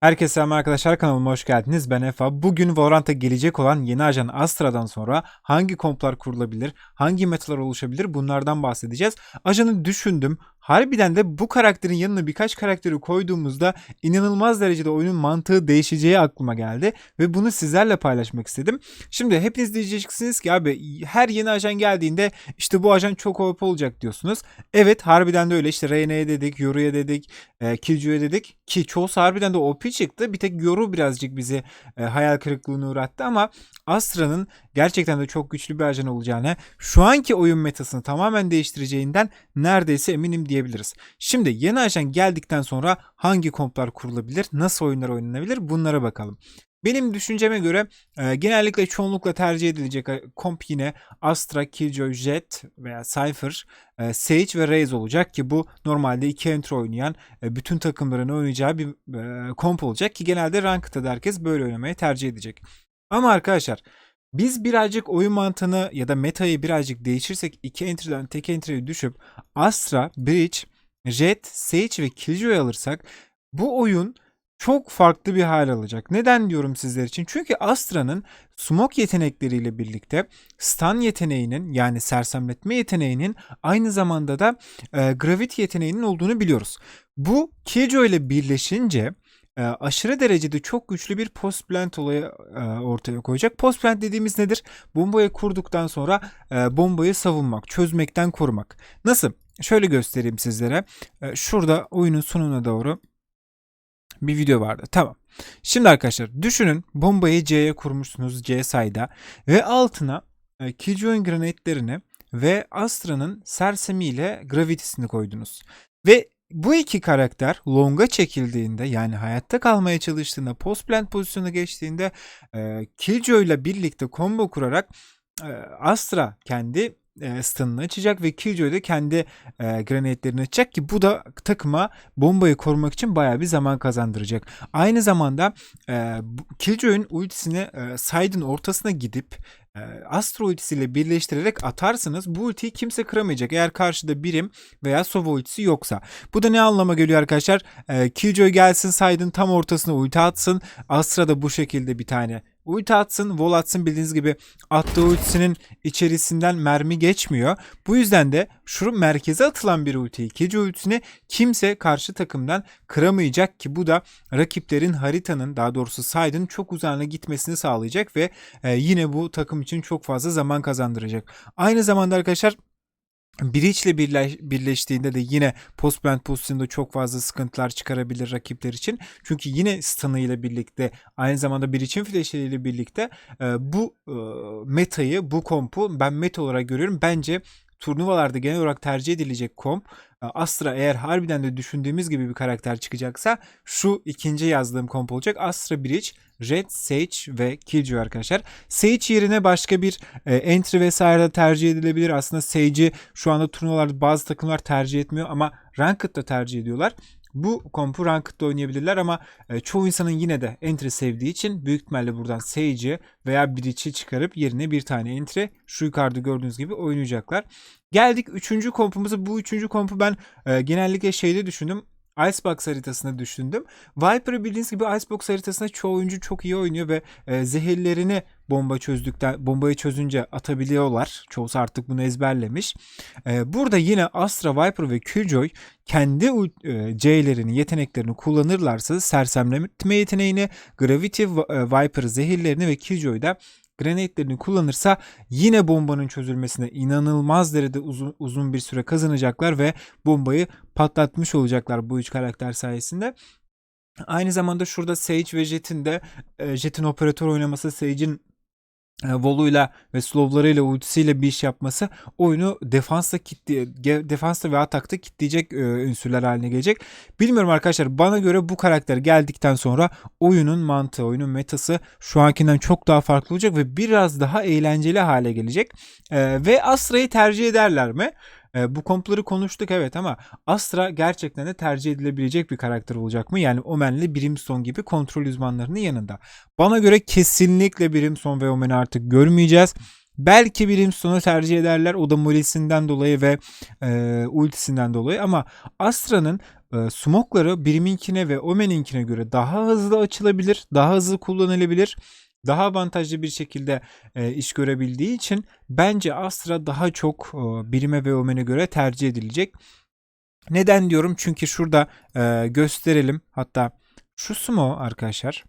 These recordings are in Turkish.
Herkese selam arkadaşlar kanalıma hoş geldiniz. Ben Efa. Bugün Valorant'a gelecek olan yeni ajan Astra'dan sonra hangi komplar kurulabilir, hangi metalar oluşabilir bunlardan bahsedeceğiz. Ajanı düşündüm. Harbiden de bu karakterin yanına birkaç karakteri koyduğumuzda inanılmaz derecede oyunun mantığı değişeceği aklıma geldi ve bunu sizlerle paylaşmak istedim. Şimdi hepiniz diyeceksiniz ki abi her yeni ajan geldiğinde işte bu ajan çok OP olacak diyorsunuz. Evet harbiden de öyle işte Reyna'ya dedik, Yoru'ya dedik, e, Killjoy'a dedik ki çoğusu harbiden de OP çıktı. Bir tek Yoru birazcık bizi e, hayal kırıklığına uğrattı ama Astra'nın gerçekten de çok güçlü bir ajan olacağını, şu anki oyun metasını tamamen değiştireceğinden neredeyse eminim diyebiliriz. Şimdi yeni ajan geldikten sonra hangi komplar kurulabilir, nasıl oyunlar oynanabilir bunlara bakalım. Benim düşünceme göre e, genellikle çoğunlukla tercih edilecek e, komp yine Astra, Killjoy, Jet veya Cypher, e, Sage ve Raze olacak ki bu normalde iki entry oynayan e, bütün takımların oynayacağı bir e, komp olacak ki genelde Ranked'da da herkes böyle oynamayı tercih edecek. Ama arkadaşlar biz birazcık oyun mantığını ya da metayı birazcık değişirsek iki entry'den tek entry'ye düşüp Astra, Breach, Jet, Sage ve Killjoy alırsak bu oyun çok farklı bir hal alacak. Neden diyorum sizler için? Çünkü Astra'nın smoke yetenekleriyle birlikte stun yeteneğinin yani sersemletme yeteneğinin aynı zamanda da e, gravity yeteneğinin olduğunu biliyoruz. Bu Killjoy ile birleşince e, aşırı derecede çok güçlü bir post plant olayı e, ortaya koyacak. Post plant dediğimiz nedir? Bombayı kurduktan sonra e, bombayı savunmak, çözmekten korumak. Nasıl? Şöyle göstereyim sizlere. E, şurada oyunun sonuna doğru bir video vardı. Tamam. Şimdi arkadaşlar düşünün bombayı C'ye kurmuşsunuz C sayda ve altına e, Killjoy'un granatlerini ve Astra'nın sersemiyle gravity'sini koydunuz. Ve bu iki karakter longa çekildiğinde yani hayatta kalmaya çalıştığında post plant pozisyona geçtiğinde e, Killjoy ile birlikte combo kurarak e, Astra kendi e, açacak ve Killjoy da kendi e, granatlerini açacak ki bu da takıma bombayı korumak için baya bir zaman kazandıracak. Aynı zamanda e, Killjoy'un ultisini e, side'ın ortasına gidip e, Astro ultisiyle birleştirerek atarsınız bu ultiyi kimse kıramayacak eğer karşıda birim veya Sova ultisi yoksa. Bu da ne anlama geliyor arkadaşlar? E, Killjoy gelsin side'ın tam ortasına ulti atsın. Astra da bu şekilde bir tane ulti atsın, vol atsın bildiğiniz gibi attığı ultisinin içerisinden mermi geçmiyor. Bu yüzden de şu merkeze atılan bir ulti, ikinci ultisini kimse karşı takımdan kıramayacak ki bu da rakiplerin haritanın daha doğrusu side'ın çok uzağına gitmesini sağlayacak ve e, yine bu takım için çok fazla zaman kazandıracak. Aynı zamanda arkadaşlar Breach ile birleş, birleştiğinde de yine post plant pozisyonunda çok fazla sıkıntılar çıkarabilir rakipler için. Çünkü yine stun'ı ile birlikte aynı zamanda Breach'in flash'ı birlikte e, bu e, metayı, bu kompu ben meta olarak görüyorum. Bence turnuvalarda genel olarak tercih edilecek komp e, Astra eğer harbiden de düşündüğümüz gibi bir karakter çıkacaksa şu ikinci yazdığım komp olacak. Astra Breach, Red, Sage ve Killjoy arkadaşlar. Sage yerine başka bir e, entry vesaire tercih edilebilir. Aslında Sage'i şu anda turnuvalarda bazı takımlar tercih etmiyor ama Ranked'da tercih ediyorlar. Bu kompu Ranked'da oynayabilirler ama e, çoğu insanın yine de entry sevdiği için büyük ihtimalle buradan Sage'i veya Breach'i çıkarıp yerine bir tane entry şu yukarıda gördüğünüz gibi oynayacaklar. Geldik üçüncü kompumuza. Bu üçüncü kompu ben e, genellikle şeyde düşündüm. Icebox haritasında düşündüm. Viper'ı bildiğiniz gibi Icebox haritasında çoğu oyuncu çok iyi oynuyor ve e, zehirlerini bomba çözdükten bombayı çözünce atabiliyorlar. Çoğusu artık bunu ezberlemiş. E, burada yine Astra, Viper ve Killjoy kendi e, C'lerini, yeteneklerini kullanırlarsa sersemletme yeteneğini, Gravity, e, Viper zehirlerini ve Killjoy'da granatlerini kullanırsa yine bombanın çözülmesine inanılmaz derecede uzun, uzun bir süre kazanacaklar ve bombayı patlatmış olacaklar bu üç karakter sayesinde. Aynı zamanda şurada Sage ve Jet'in de e, Jet'in operatör oynaması Sage'in voluyla ve slowlarıyla ultisiyle bir iş yapması oyunu defansta kitli, defansta ve atakta kitleyecek e, ünsürler haline gelecek. Bilmiyorum arkadaşlar bana göre bu karakter geldikten sonra oyunun mantığı, oyunun metası şu ankinden çok daha farklı olacak ve biraz daha eğlenceli hale gelecek. E, ve Astra'yı tercih ederler mi? E, bu kompları konuştuk evet ama Astra gerçekten de tercih edilebilecek bir karakter olacak mı? Yani Omen'le Brimstone gibi kontrol uzmanlarının yanında. Bana göre kesinlikle Brimstone ve Omen'i artık görmeyeceğiz. Belki Brimstone'u tercih ederler o da molisinden dolayı ve e, ultisinden dolayı ama Astra'nın e, smokları biriminkine ve Omen'inkine göre daha hızlı açılabilir, daha hızlı kullanılabilir, daha avantajlı bir şekilde e, iş görebildiği için bence Astra daha çok e, birime ve Omen'e göre tercih edilecek. Neden diyorum? Çünkü şurada e, gösterelim. Hatta şu sumo arkadaşlar.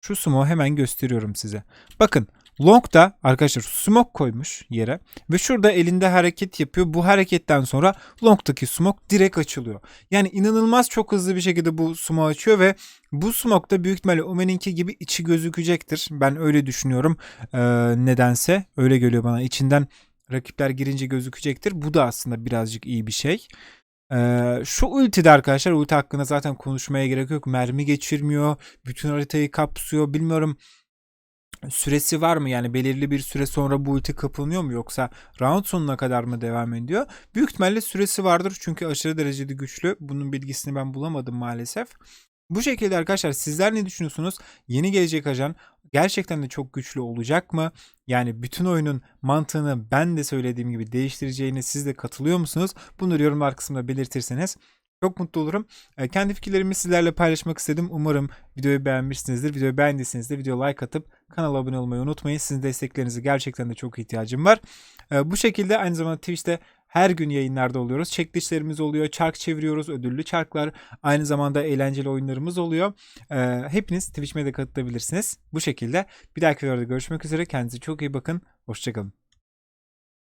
Şu sumo hemen gösteriyorum size. Bakın Long'da arkadaşlar smoke koymuş yere ve şurada elinde hareket yapıyor. Bu hareketten sonra Long'daki smoke direkt açılıyor. Yani inanılmaz çok hızlı bir şekilde bu smoke açıyor ve bu smoke da büyük ihtimalle Omen'inki gibi içi gözükecektir. Ben öyle düşünüyorum. Ee, nedense öyle geliyor bana. İçinden rakipler girince gözükecektir. Bu da aslında birazcık iyi bir şey. Ee, şu ultide arkadaşlar ulti hakkında zaten konuşmaya gerek yok. Mermi geçirmiyor. Bütün haritayı kapsıyor. Bilmiyorum süresi var mı? Yani belirli bir süre sonra bu ulti kapanıyor mu yoksa round sonuna kadar mı devam ediyor? Büyük ihtimalle süresi vardır çünkü aşırı derecede güçlü. Bunun bilgisini ben bulamadım maalesef. Bu şekilde arkadaşlar sizler ne düşünüyorsunuz? Yeni gelecek ajan gerçekten de çok güçlü olacak mı? Yani bütün oyunun mantığını ben de söylediğim gibi değiştireceğine siz de katılıyor musunuz? Bunları yorumlar kısmında belirtirseniz çok mutlu olurum. E, Kendi fikirlerimi sizlerle paylaşmak istedim. Umarım videoyu beğenmişsinizdir. Videoyu beğendiyseniz de video like atıp kanala abone olmayı unutmayın. Sizin desteklerinize gerçekten de çok ihtiyacım var. E, Bu şekilde aynı zamanda Twitch'te her gün yayınlarda oluyoruz. Çekilişlerimiz oluyor. Çark çeviriyoruz. Ödüllü çarklar. Aynı zamanda eğlenceli oyunlarımız oluyor. E, Hepiniz Twitch'ime de katılabilirsiniz. Bu şekilde bir dahaki videoda görüşmek üzere. Kendinize çok iyi bakın. Hoşçakalın.